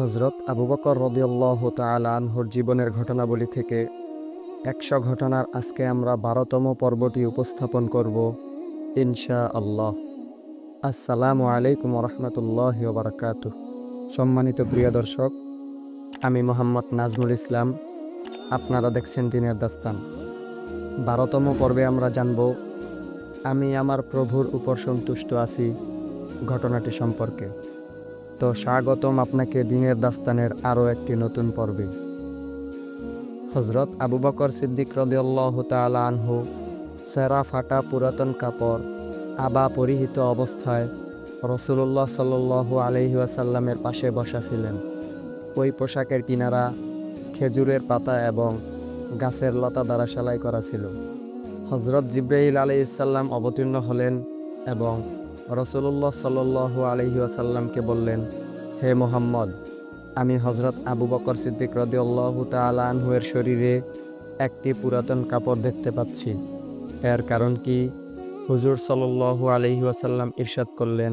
হজরত আবু বকর রদিয়াল্লাহ আনহর জীবনের ঘটনাবলী থেকে একশো ঘটনার আজকে আমরা বারোতম পর্বটি উপস্থাপন করব ইনশা আল্লাহ আসসালামু আলাইকুম রহমতুল্লাহ বারকাত সম্মানিত প্রিয় দর্শক, আমি মোহাম্মদ নাজমুল ইসলাম। আপনারা দেখছেন দিনের দাস্তান। বারোতম পর্বে আমরা জানব, আমি আমার প্রভুর উপর সন্তুষ্ট আছি ঘটনাটি সম্পর্কে। তো স্বাগতম আপনাকে দিনের দাস্তানের আরও একটি নতুন পর্বে। হজরত আবু বকর সিদ্দিক রদিয়াল্লাহ তালা আনহু সেরা ফাটা পুরাতন কাপড়, আবা পরিহিত অবস্থায় রসুল্লাহ সাল্লু আলহি আসাল্লামের পাশে বসা ছিলেন ওই পোশাকের কিনারা খেজুরের পাতা এবং গাছের লতা দ্বারা সেলাই করা ছিল। হজরত জিব্রাইল আলি ইসাল্লাম অবতীর্ণ হলেন এবং রসুল্লাহ সাল্লু আলহি আসাল্লামকে বললেন, হে মোহাম্মদ, আমি হজরত আবু বকর সিদ্দিক রদিউল্লাহ তালানহুয়ের শরীরে একটি পুরাতন কাপড় দেখতে পাচ্ছি। এর কারণ কি? হুজুর সাল্লু আলহি আসাল্লাম ইরশাদ করলেন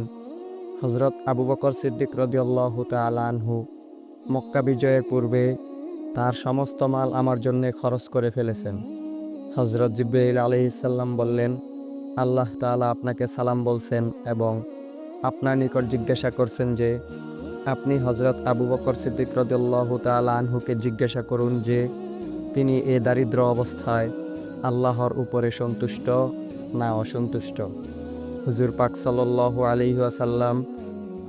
হজরত আবু বকর সিদ্দিক রদিউল্লাহ তালানহু মক্কা বিজয়ের পূর্বে তার সমস্ত মাল আমার জন্যে খরচ করে ফেলেছেন। হজরত জিব্রাইল আলহিসাল্লাম বললেন আল্লাহ তাআলা আপনাকে সালাম বলছেন এবং আপনার নিকট জিজ্ঞাসা করছেন যে, আপনি হজরত আবু বকর সিদ্দিক রদুল্লাহ তাআলা আনহুকে জিজ্ঞাসা করুন যে, তিনি এ দারিদ্র অবস্থায় আল্লাহর উপরে সন্তুষ্ট না অসন্তুষ্ট? হুজুর পাক সাল্লাল্লাহু আলাইহি ওয়াসাল্লাম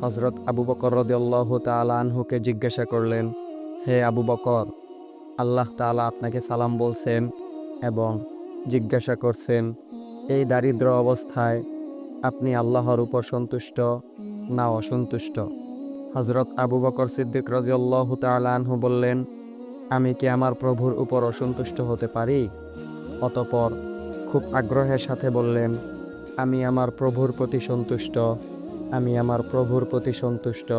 হজরত আবু বকর রদুল্লাহ তাআলা আনহুকে জিজ্ঞাসা করলেন, হে আবু বকর, আল্লাহ তাআলা আপনাকে সালাম বলছেন এবং জিজ্ঞাসা করছেন এই দারিদ্র অবস্থায় আপনি আল্লাহর উপর সন্তুষ্ট, না অসন্তুষ্ট? হজরত আবু বকর সিদ্দিক রাজিউল্লাহ তালানহু বললেন, আমি কি আমার প্রভুর উপর অসন্তুষ্ট হতে পারি? অতপর খুব আগ্রহের সাথে বললেন, আমি আমার প্রভুর প্রতি সন্তুষ্ট, আমি আমার প্রভুর প্রতি সন্তুষ্ট,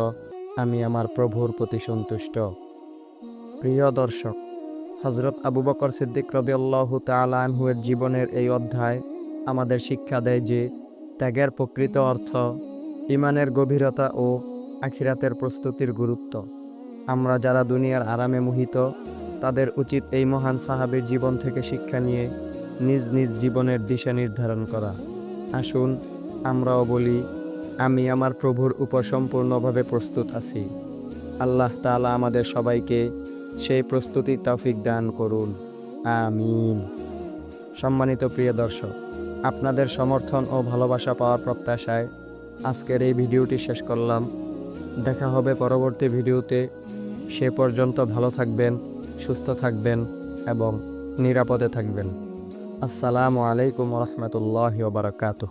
আমি আমার প্রভুর প্রতি সন্তুষ্ট। প্রিয় দর্শক হজরত আবু বকর সিদ্দিক রদিয়াল্লাহ তালানহুয়ের জীবনের এই অধ্যায় আমাদের শিক্ষা দেয় যে, ত্যাগের প্রকৃত অর্থ ইমানের গভীরতা ও আখিরাতের প্রস্তুতির গুরুত্ব। আমরা যারা দুনিয়ার আরামে মোহিত, তাদের উচিত এই মহান সাহাবের জীবন থেকে শিক্ষা নিয়ে নিজ নিজ জীবনের দিশা নির্ধারণ করা। আসুন, আমরাও বলি, আমি আমার প্রভুর উপর সম্পূর্ণভাবে প্রস্তুত আছি। আল্লাহ তাআলা আমাদের সবাইকে সেই প্রস্তুতি তৌফিক দান করুন। আমিন। সম্মানিত প্রিয় দর্শক আপনাদের সমর্থন ও ভালোবাসা পাওয়ার প্রত্যাশায় আজকের এই ভিডিওটি শেষ করলাম। দেখা হবে পরবর্তী ভিডিওতে। সে পর্যন্ত ভালো থাকবেন, সুস্থ থাকবেন এবং নিরাপদে থাকবেন। আসসালামু আলাইকুম রহমতুল্লাহ বারকাতুহ।